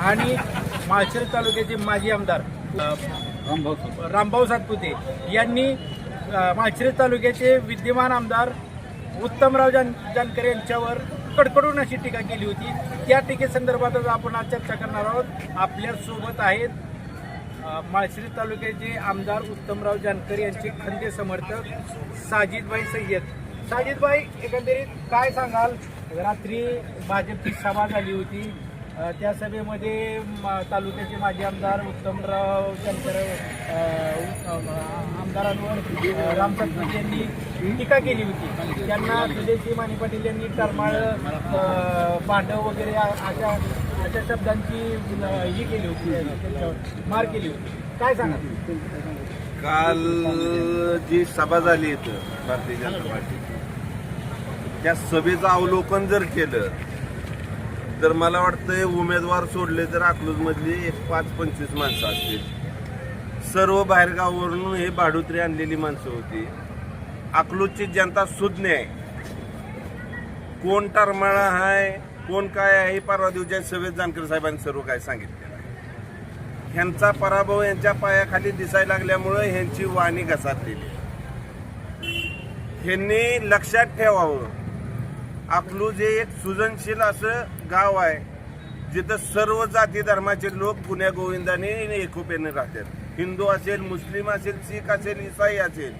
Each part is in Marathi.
आणि माळशिरस तालुक्याचे माजी आमदार रामभाऊ सातपुते यांनी अ, तालुक्याचे विद्यमान आमदार उत्तमराव जान जानकर यांच्यावर कडकडून अशी टीका केली होती. त्या टीकेसंदर्भातच आपण आज चर्चा करणार आहोत. आपल्यासोबत आहेत माळशिरी तालुक्याचे आमदार उत्तमराव जानकर यांचे खंदे समर्थक साजिदभाई सय्यद. साजिदभाई एकंदरीत काय सांगाल? रात्री भाजपची सभा झाली होती. त्या सभेमध्ये मा तालुक्याचे माजी आमदार उत्तमराव शंकर आमदारांवर अ, यांनी टीका केली होती. त्यांना सुदेशी माने पाटील यांनी करमाळ पांडव वगैरे अशा अशा शब्दांची ही केली होती. मार केली होती. काय सांगा काल जी सभा झाली इथं भारतीय जनता पार्टीची त्या सभेचं अवलोकन जर केलं तर मला वाटतंय उमेदवार सोडले तर अकलूजमधली एक पाच पंचवीस माणसं असतील. सर्व बाहेरगावावरून हे भाडुत्री आणलेली माणसं होती. अकलूजची जनता सुज्ञ आहे. कोण टरमाळा आहे कोण काय आहे परवा दिवच्या सभेत जानकर साहेबांनी सर्व काय सांगितले ह्यांचा पराभव यांच्या पायाखाली दिसायला लागल्यामुळं ह्यांची वाणी घसारलेली ह्यांनी लक्षात ठेवावं. अकलूज जे एक सृजनशील असं गाव आहे जिथं सर्व जाती धर्माचे लोक पुण्या गोविंदाने एकोप्याने राहतात. हिंदू असेल मुस्लिम असेल शीख असेल इसाई असेल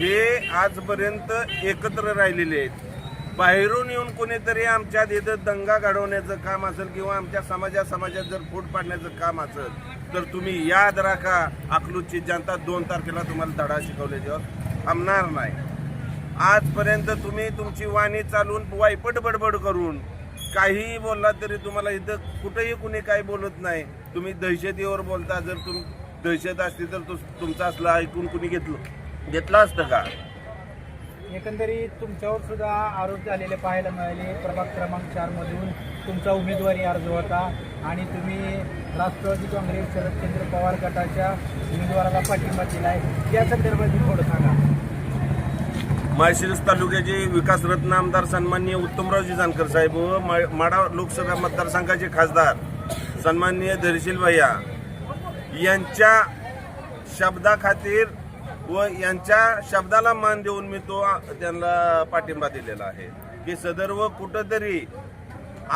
हे आजपर्यंत एकत्र राहिलेले आहेत. बाहेरून येऊन कोणीतरी आमच्या इथं दंगा घडवण्याचं काम असेल किंवा आमच्या समाजा समाजात जर फूट पाडण्याचं काम असेल तर तुम्ही याद राखा. अकलूजची जनता दोन तारखेला तुम्हाला धडा शिकवल्याच्यावर थांबणार नाही. आजपर्यंत तुम्ही तुमची वाणी चालून वायपट बडबड करून काहीही बोलला तरी तुम्हाला इथं कुठेही कुणी काही बोलत नाही. तुम्ही दहशतीवर बोलता जर तुम दहशत असती तर तु- तुमचं असलं ऐकून कुणी घेतलं? घेतलं असतं का? एकंदरीत तुमच्यावर सुद्धा आरोप झालेले पाहायला मिळाले. प्रभाग क्रमांक चार मधून तुमचा उमेदवारी अर्ज होता आणि तुम्ही राष्ट्रवादी काँग्रेस शरदचंद्र पवार गटाच्या उमेदवाराला पाठिंबा दिला आहे या संदर्भात थोडं सांगा. माळशिरस तालुक्याचे विकासरत्न आमदार सन्माननीय उत्तमरावजी जानकर साहेब व माडा लोकसभा मतदारसंघाचे खासदार सन्माननीय धैर्यशील भैया यांच्या शब्दाखातीर व यांच्या शब्दाला मान देऊन मी तो त्यांना पाठिंबा दिलेला आहे. की सदर्व कुठंतरी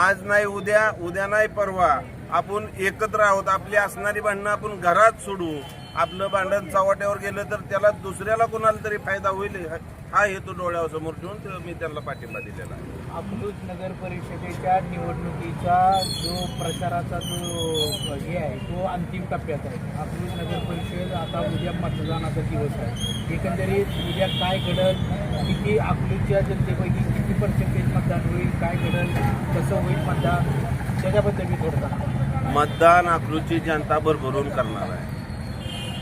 आज नाही उद्या उद्या नाही परवा आपण एकत्र आहोत. आपली असणारी भांडणं आपण घरात सोडू. आपलं भांडण चव्हाट्यावर गेलं तर त्याला दुसऱ्याला कोणाला तरी फायदा होईल? हा हेतू डोळ्यासमोर ठेवून ते मी त्यांना पाठिंबा दिलेला आहे. अकलूज नगर परिषदेच्या निवडणुकीचा जो प्रचाराचा जो हे आहे तो अंतिम टप्प्यात आहे. अकलूज नगर परिषद आता उद्या मतदानाचा दिवस आहे. एकंदरीत उद्या काय घडल किती अकलूजच्या जनतेपैकी किती पर्सेंटेज मतदान होईल काय घडल कसं होईल मतदान त्याच्याबद्दल मी थोडं मतदान अकलूजची जनता भरभरून करणार आहे.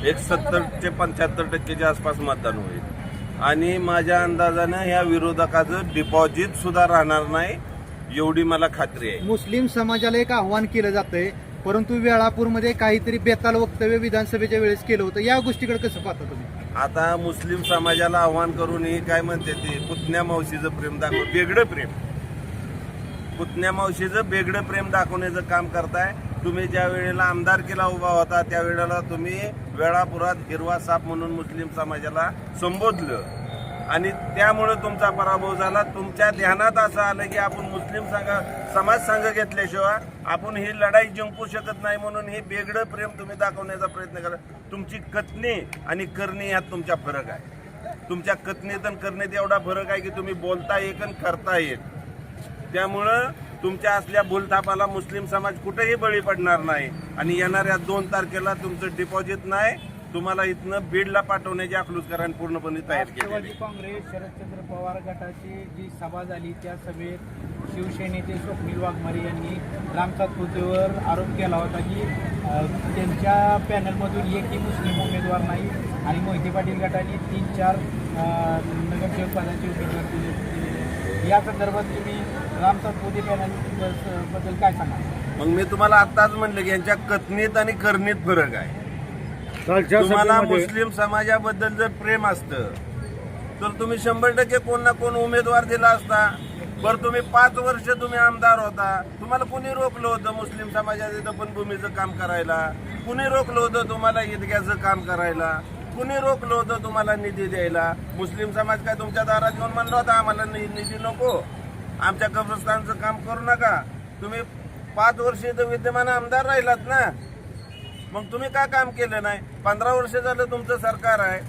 एक सत्तर ते पंच्याहत्तर टक्केच्या आसपास मतदान होईल. आणि माझ्या अंदाजानं ह्या विरोधकाचं डिपॉझिट सुद्धा राहणार नाही एवढी मला खात्री आहे. मुस्लिम समाजाला एक आव्हान केलं जातंय परंतु वेळापूरमध्ये काहीतरी बेताल वक्तव्य विधानसभेच्या वेळेस केलं होतं. या गोष्टीकडे कसं पाहता तुम्ही? आता मुस्लिम समाजाला आव्हान करून ही काय म्हणते ते पुतण्या मावशीचं प्रेम दाखव वेगळं प्रेम. पुतण्या मावशीचं वेगळं प्रेम दाखवण्याचं काम करताय तुम्ही ज्या वेळेला आमदारकीला उभा होता त्यावेळेला तुम्ही वेळापुरात हिरवा साप म्हणून मुस्लिम समाजाला संबोधलं. आणि त्यामुळे तुमचा पराभव झाला. तुमच्या ध्यानात असं आलं की आपण मुस्लिम संघ समाज संघ घेतल्याशिवाय आपण ही लढाई जिंकू शकत नाही म्हणून हे वेगळं प्रेम तुम्ही दाखवण्याचा प्रयत्न करा. तुमची कथनी आणि करणी यात तुमचा फरक आहे. तुमच्या कथनेत आणि करण्यात एवढा फरक आहे की तुम्ही बोलता एक आणि करता एक त्यामुळं तुमच्या असल्या भूलथापाला मुस्लिम समाज कुठेही बळी पडणार नाही. आणि येणाऱ्या दोन तारखेला तुमचं डिपॉझिट नाही तुम्हाला इथनं बीडला पाठवण्याची अकलूजकरांनी पूर्णपणे तयार केलेली काँग्रेस शरदचंद्र पवार गटाची जी सभा झाली त्या सभेत शिवसेनेचे स्वप्नील वाघमारे यांनी राम कृतीवर आरोप केला होता की त्यांच्या पॅनलमधून एकही मुस्लिम उमेदवार नाही आणि मोहिते पाटील गटाने तीन चार नगरसेवक पदाचे उमेदवार दिले या संदर्भात तुम्ही बद्दल काय सांगा मग मी तुम्हाला आताच म्हणलं की यांच्या कथनीत आणि करणीत फरक आहे. कालच्या तुम्हाला सभेमध्ये मुस्लिम समाजाबद्दल जर प्रेम असतं तर तुम्ही शंभर टक्के कोण ना कोण उमेदवार दिला असता. बरं तुम्ही पाच वर्ष तुम्ही आमदार होता. तुम्हाला कुणी रोखलं होतं मुस्लिम समाजाच्या दफनभूमीचं काम करायला? कुणी रोखलं होतं तुम्हाला ईदग्याचं काम करायला? कुणी रोखलं होतं तुम्हाला निधी द्यायला? मुस्लिम समाज काय तुमच्या दारात येऊन म्हणलं होता आम्हाला नि- निधी नको? आमच्या कब्रस्तानचं काम करू नका. तुम्ही पाच वर्ष इथं विद्यमान आमदार राहिलात ना. मग तुम्ही का काम केलं नाही? पंधरा वर्ष झालं तुमचं सरकार आहे.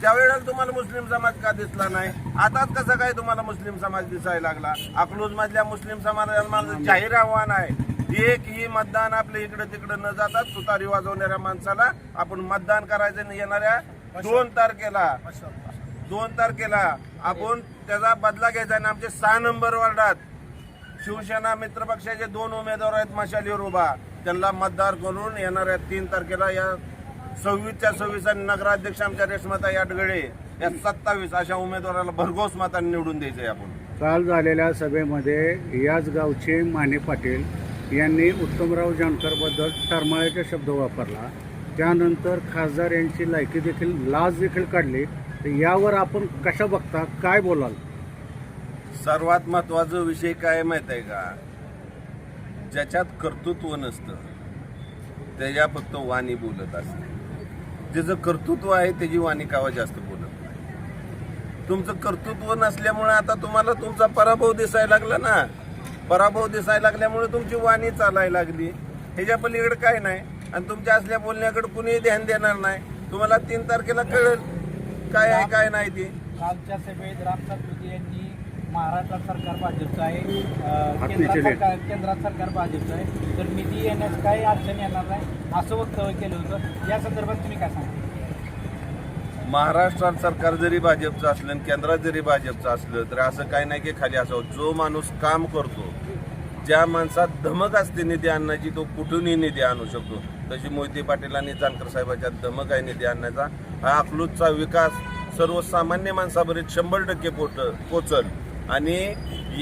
त्यावेळेला तुम्हाला मुस्लिम समाज का दिसला नाही? आताच कसं काय तुम्हाला मुस्लिम समाज दिसायला लागला? अकलूज मधल्या मुस्लिम समाजाला माझं जाहीर आव्हान आहे. एक ही मतदान आपल्या इकडे तिकडे न जाता तुतारी वाजवणाऱ्या माणसाला आपण मतदान करायचं येणाऱ्या दोन तारखेला दोन तारखेला आपण त्याचा बदला घ्यायचा आणि आमचे सहा नंबर वार्डात शिवसेना मित्र पक्षाचे दोन उमेदवार आहेत मशालीवर उभा त्यांना मतदार करून येणाऱ्या तीन तारखेला या सव्वीसच्या सव्वीस आणि नगराध्यक्ष आमच्या रेशमाता याटगडे या सत्तावीस अशा उमेदवाराला भरघोस मतांनी निवडून द्यायचंय आपण. काल झालेल्या सभेमध्ये याच गावचे माने पाटील यांनी उत्तमराव जानकरबद्दल टरमाळ्याचा शब्द वापरला. त्यानंतर खासदार यांची लायकी देखील लाज देखील काढली. तर यावर आपण कशा बघता? काय बोलाल? सर्वात महत्त्वाचा विषय काय माहीत आहे का? ज्याच्यात कर्तृत्व नसतं त्याच्या फक्त वाणी बोलत असते. ज्याचं कर्तृत्व आहे त्याची वाणी कावा जास्त बोलत नाही. तुमचं कर्तृत्व नसल्यामुळे आता तुम्हाला तुमचा पराभव दिसायला लागला ना? पराभव दिसायला लागल्यामुळे तुमची वाणी चालायला लागली. ह्याच्या पलीकडे काय नाही. आणि तुमच्या असल्या बोलण्याकडे कुणीही ध्यान देणार नाही. तुम्हाला तीन तारखेला कळेल. काय आहे काय नाही ते. कालच्या सभेत राम सातपुते यांनी महाराष्ट्रात सरकार भाजपचं आहे. सरकार केंद्रात सरकार भाजपचं आहे. तर निधी येण्यास काही अडचण येणार नाही असं वक्तव्य केलं होतं. या संदर्भात तुम्ही काय सांगा महाराष्ट्रात सरकार जरी भाजपचं असलं आणि केंद्रात जरी भाजपचं असलं तर असं काही नाही की खाली असावं. जो माणूस काम करतो ज्या माणसात धमक असते निधी आणण्याची तो कुठूनही निधी आणू शकतो. तशी मोहिते पाटील आणि जानकर साहेबांच्या धमक आहे निधी आणण्याचा. हा अकलूजचा विकास सर्वसामान्य माणसापर्यंत शंभर टक्के पोट पोचल. आणि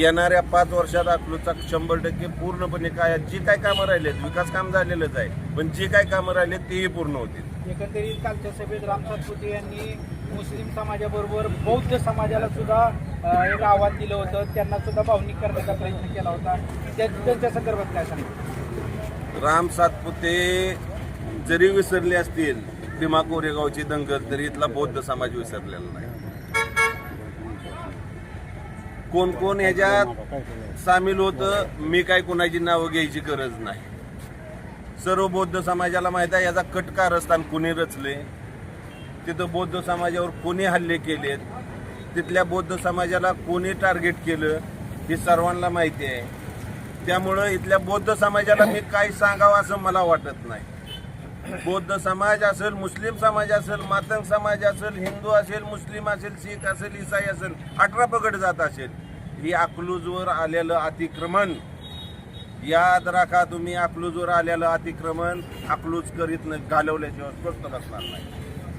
येणाऱ्या पाच वर्षात अकलूजचा शंभर टक्के पूर्णपणे काय जी काय कामं राहिलेत विकास काम झालेलंच आहे. पण जी काय कामं राहिलेत तेही पूर्ण होतील. एकंदरीत कालच्या सभेत राम सातपुते यांनी मुस्लिम समाजाबरोबर बौद्ध समाजाला सुद्धा एक आव्हान दिलं होतं. त्यांना सुद्धा भावनिक करण्याचा प्रयत्न केला होता. त्या त्यांच्या संदर्भात काय सांगा राम सातपुते जरी विसरले असतील भीमा कोरेगावची दंगल तरी इथला बौद्ध समाज विसरलेला नाही. कोण कोण ह्याच्यात सामील होतं मी काय कुणाची नावं घ्यायची गरज नाही. सर्व बौद्ध समाजाला माहीत आहे याचा कट कारस्थान कुणी रचले? तिथं बौद्ध समाजावर कोणी हल्ले केलेत? तिथल्या बौद्ध समाजाला कोणी टार्गेट केलं? हे सर्वांना माहिती आहे. त्यामुळं इथल्या बौद्ध समाजाला मी काय सांगावं असं मला वाटत नाही. बौद्ध समाज असेल मुस्लिम समाज असेल मातंग समाज असेल हिंदू असेल मुस्लिम असेल शीख असेल इसाई असेल अठरा पगड जात असेल. ही अकलूजवर आलेलं अतिक्रमण. याद राखा तुम्ही अकलूजवर आलेलं अतिक्रमण अकलूज करीत घालवल्याशिवाय स्पष्ट बसणार नाही.